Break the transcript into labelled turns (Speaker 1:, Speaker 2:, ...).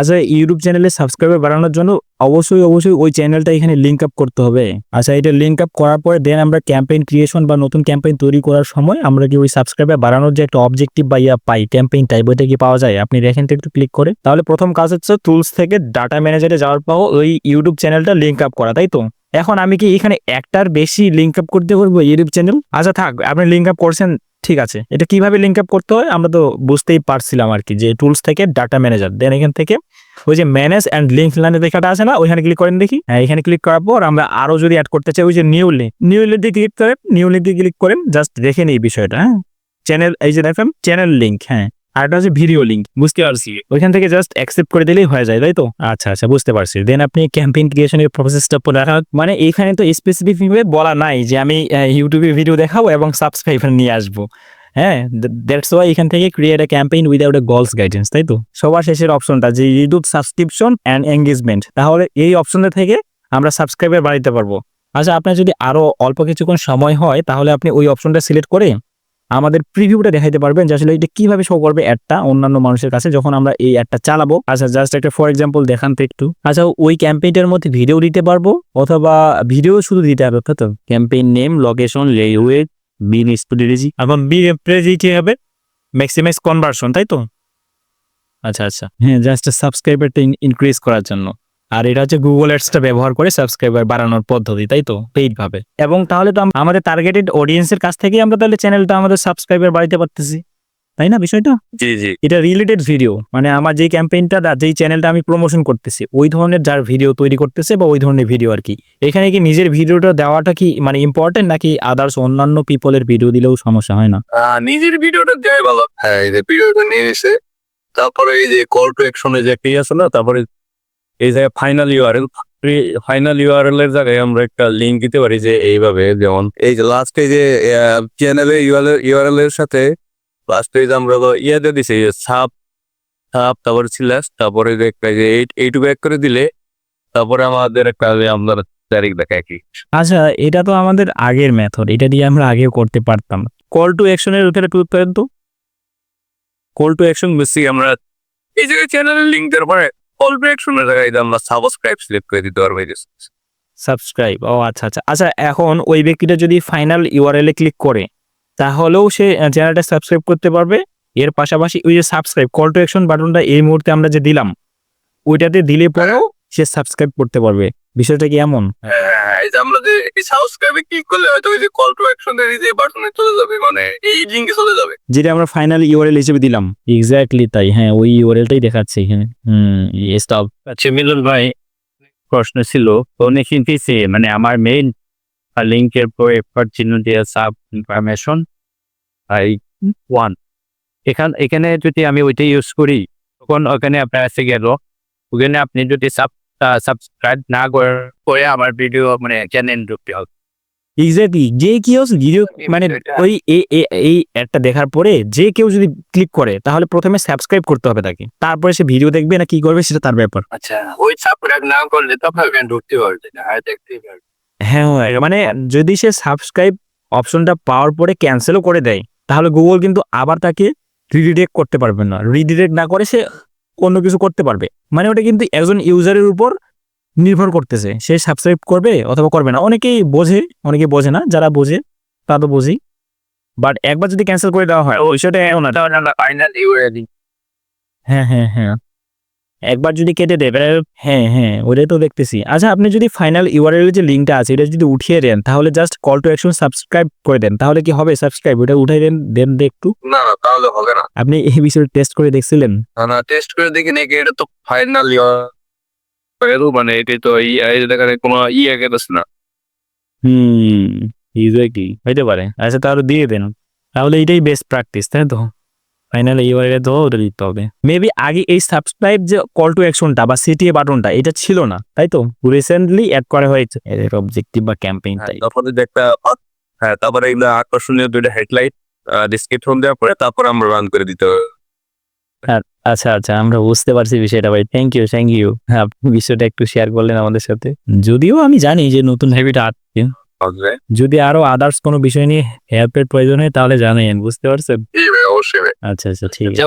Speaker 1: আচ্ছা ইউটিউব চ্যানেলে সাবস্ক্রাইবার বাড়ানোর জন্য অবশ্যই অবশ্যই ওই চ্যানেলটা এখানে লিঙ্ক আপ করতে হবে। আচ্ছা এটা লিঙ্ক আপ করার পরে দেন আমরা ক্যাম্পেইন ক্রিয়েশন বা নতুন ক্যাম্পেইন তৈরি করার সময় আমরা কি ওই সাবস্ক্রাইবার বাড়ানোর যে একটা অবজেক্টিভ বা ইয়া পাই ক্যাম্পেইন টাইপ ওইটা কি পাওয়া যায়? আপনি দেখেন একটু ক্লিক করে। তাহলে প্রথম কাজ হচ্ছে টুলস থেকে ডাটা ম্যানেজারে যাওয়ার পর ওই ইউটিউব চ্যানেলটা লিঙ্ক আপ করা, তাই তো? এখন আমি কি এখানে একটার বেশি লিঙ্ক আপ করতে পারব ইউটিউব চ্যানেল আচ্ছা থাক, আপনি লিঙ্ক আপ করছেন, ঠিক আছে। এটা কীভাবে লিঙ্ক আপ করতে হয়? আমরা তো বুঝতেই পারছিলাম আর কি যে টুলস থেকে ডাটা ম্যানেজার দেন এখান থেকে ওই যে ম্যানেজ অ্যান্ড লিঙ্ক লাইনে দেখাটা আছে না, ওইখানে ক্লিক করেন দেখি। হ্যাঁ এখানে ক্লিক করার পর আমরা আরও যদি অ্যাড করতে চাই, ওই যে নিউ লিঙ্ক নিউ লিঙ্ক দিয়ে ক্লিক করেন নিউ লিঙ্ক দিয়ে ক্লিক করেন জাস্ট দেখেন এই বিষয়টা হ্যাঁ। চ্যানেল এই যে দেখেন চ্যানেল লিঙ্ক হ্যাঁ। আর এটা হচ্ছে ভিডিও লিঙ্ক বুঝতে পারছি। ওইখান থেকে জাস্ট অ্যাকসেপ্ট করে দিলেই হয়ে যায়, তাই তো? আচ্ছা আচ্ছা বুঝতে পারছি। দেন আপনি ক্যাম্পেইন ক্রিয়েশনের প্রসেসটা দেখা মানে এখানে তো স্পেসিফিক ভাবে বলা নাই যে আমি ইউটিউবে ভিডিও দেখাবো এবং সাবস্ক্রাইবার নিয়ে আসব। হ্যাঁ দ্যাটস ওয়াই এখান থেকে create a campaign without a goal's guidance তাই তো? সবার শেষের অপশনটা যে ইউটিউব সাবস্ক্রিপশন অ্যান্ড এঙ্গেজমেন্ট তাহলে এই অপশনটা থেকে আমরা সাবস্ক্রাইবার বাড়াইতে পারব। আচ্ছা আপনার যদি আরও অল্প কিছুক্ষণ সময় হয়, তাহলে আপনি ওই অপশনটা সিলেক্ট করে আমাদের প্রিভিউটা দেখাইতে পারবেন যে আসলে এটা কীভাবে শো করবে অ্যাডটা অন্যান্য মানুষের কাছে যখন আমরা এই অ্যাডটা চালাবো। আচ্ছা জাস্ট একটা ফর এক্সাম্পল দেখান তো একটু। আচ্ছা ওই ক্যাম্পেইনটার মধ্যে ভিডিও দিতে পারব অথবা ভিডিও শুধু দিতে হবে? তো ক্যাম্পেইন নেম লোকেশন লেওয়ে বিন স্টুডিওজি এখন বি প্রেজিটি হবে? ম্যাক্সিমাইজ কনভার্সন তাই তো? আচ্ছা আচ্ছা। হ্যাঁ জাস্ট সাবস্ক্রাইবারটা ইনক্রিজ করার জন্য। আর এটা হচ্ছে গুগল অ্যাডসটা ব্যবহার করে সাবস্ক্রাইবার বাড়ানোর পদ্ধতি তাই তো? পেইড ভাবে। এবং তাহলে তো আমাদের টার্গেটেড অডিয়েন্সের কাছ থেকেই আমরা তাহলে চ্যানেলটা আমাদের সাবস্ক্রাইবার বাড়াইতে পারতেছি। তাই না বিষয়টা?
Speaker 2: জি জি।
Speaker 1: এটা রিলেটেড ভিডিও মানে আমার যেই ক্যাম্পেইনটা যেই চ্যানেলটা আমি প্রমোশন করতেছি ওই ধরনের যার ভিডিও তৈরি করতেছে বা ওই ধরনের ভিডিও আর কি। এখানে কি নিজের ভিডিওটা দেওয়াটা কি মানে ইম্পর্টেন্ট নাকি আদার্স অন্যান্য পিপলের ভিডিও দিলেও সমস্যা হয় না?
Speaker 2: নিজের ভিডিওটা দেওয়াই ভালো। হ্যাঁ এই যে ভিডিওটা নিয়ে এসে তারপরে এই যে কল টু অ্যাকশনে যে একটা ইয়ে আছে না তারপরে এই জায়গায় ফাইনাল ইউআরএল ফাইনাল ইউআরএল এর জায়গায় আমরা একটা লিঙ্ক দিতে পারি যে এইভাবে যেমন এই যে লাস্টে যে চ্যানেলে ইউআরএল ইউআরএল এর সাথে লাস্টে যে আমরা ইয়ে দিয়ে দিছি সাপ সাপ তারপরে সিলাস তারপরে যে একটা যে এইট এইটুকু এক করে দিলে তারপরে আমাদের একটা যে আমরা তারিখ দেখায় কি।
Speaker 1: আচ্ছা এটা তো আমাদের আগের মেথড এটা দিয়ে আমরা আগেও করতে পারতাম। কল টু অ্যাকশনের ওখানে ক্লিক করেন তো।
Speaker 2: কল টু অ্যাকশন বেশি আমরা এই জায়গায় চ্যানেলের লিঙ্ক দেওয়ার পরে কল ব্যাক অ্যাকশনের জায়গায় আমরা সাবস্ক্রাইব সিলেক্ট করে দিতে পারব
Speaker 1: সাবস্ক্রাইব ও আচ্ছা আচ্ছা। আচ্ছা এখন ওই ব্যক্তিটা যদি ফাইনাল ইউআরএল এ ক্লিক করে, তাহলেও সে চ্যানেলটা সাবস্ক্রাইব করতে পারবে। এর পাশাপাশি ওই যে সাবস্ক্রাইব কল টু অ্যাকশন বাটনটা এই মুহূর্তে আমরা যে দিলাম, ওইটাতে দিলে পরেও সে সাবস্ক্রাইব করতে পারবে। বিষয়টা কি এমন?
Speaker 2: হ্যাঁ, যে আমরা যে সাবস্ক্রাইবে ক্লিক করলে হয়তো ওই যে কল টু অ্যাকশন এই যে বাটনে চলে যাবে মানে এই লিঙ্কে চলে যাবে।
Speaker 1: যেটা আমরা ফাইনাল ইউআরএল হিসেবে দিলাম। এক্স্যাক্টলি তাই হ্যাঁ ওই ইউআরএলটাই দেখাচ্ছে এখানে হুম স্টপ
Speaker 3: আচ্ছা মিলন ভাই প্রশ্ন ছিল অনেক ইন্টিসে মানে আমার মেইন লিঙ্কের পরে এফার চিহ্ন দিয়ে সাব ইনফরমেশন আই ওয়ান এখান এখানে যদি আমি ওইটা ইউজ করি তখন ওখানে আপনার এসে গেল। ওখানে আপনি যদি সাব সাবস্ক্রাইব না পরে আমার ভিডিও মানে চ্যানেল ঢুকতে হবে।
Speaker 1: এক্স্যাক্টলি যে কেউ ভিডিও মানে ওই এই অ্যাডটা দেখার পরে যে কেউ যদি ক্লিক করে তাহলে প্রথমে সাবস্ক্রাইব করতে হবে তাকে। তারপরে সে ভিডিও দেখবে না কি করবে সেটা তার ব্যাপার।
Speaker 2: আচ্ছা ওই সাবস্ক্রাইব না করলে তখন ওখানে ঢুকতে পারবে না আর দেখতেই পারবে।
Speaker 1: হ্যাঁ হ্যাঁ, মানে যদি সে সাবস্ক্রাইব অপশনটা পাওয়ার পরে ক্যান্সেলও করে দেয় তাহলে গুগল কিন্তু আবার তাকে রিডিরেক্ট করতে পারবে না। রিডিরেক্ট না করে সে অন্য কিছু করতে পারবে। মানে ওটা কিন্তু একজন ইউজারের উপর নির্ভর করতেছে। সে সাবস্ক্রাইব করবে অথবা করবে না। অনেকেই বোঝে অনেকে বোঝে না যারা বোঝে তা তো বোঝেই বাট একবার যদি ক্যান্সেল করে দেওয়া হয় ওই সেটা হ্যাঁ হ্যাঁ হ্যাঁ। একবার যদি কেটে দেবে হ্যাঁ হ্যাঁ ওটাই তো দেখতেছি। আচ্ছা আপনি যদি ফাইনাল ইউআরএল যে লিঙ্কটা আছে এটা যদি উঠিয়ে দেন তাহলে just call to action subscribe করে দেন। তাহলে কি হবে সাবস্ক্রাইব ওটা উঠাই দেন দেন একটু।
Speaker 2: না না তাহলে হবে না।
Speaker 1: আপনি এই বিষয়ে টেস্ট করে দেখছিলেন?
Speaker 2: না না টেস্ট করে দেখি নাকি এটা তো ফাইনাল ইউআরএল মানে এটা তো ই এই দেখানে কোনো ইয়ে গেছে না।
Speaker 1: হুম এক্স্যাক্টলি হইতে পারে। আচ্ছা তাহলে দিয়ে দেন। তাহলে এটাই বেস্ট প্র্যাকটিস তাই তো? ফাইনাল ইউআরএল তো ওটা দিতে হবে। মেবি আগে এই সাবস্ক্রাইব যে কল টু অ্যাকশনটা বা সিটিএ বাটনটা এটা ছিল না তাই তো? রিসেন্টলি অ্যাড করা হয়েছে। এর অবজেক্টিভ বা ক্যাম্পেইন তাই
Speaker 2: তারপরে একটা হ্যাঁ তারপরে এগুলো আকর্ষণীয় দুইটা হেডলাইট ডিসক্রিপশন দেওয়ার পরে তারপর আমরা রান করে দিতে হবে।
Speaker 1: আচ্ছা আচ্ছা আমরা বুঝতে পারছি বিষয়টা ভাই। থ্যাংক ইউ থ্যাংক ইউ হ্যাঁ আপনি বিষয়টা একটু শেয়ার করলেন আমাদের সাথে। যদিও আমি জানি যে নতুন হ্যাবিট আছে
Speaker 2: হবে
Speaker 1: যদি আরও আদার্স কোনো বিষয় নিয়ে হেল্পের প্রয়োজন হয় তাহলে জানাইন বুঝতে পারছেন?
Speaker 2: অবশ্যই।
Speaker 1: আচ্ছা আচ্ছা ঠিক আছে।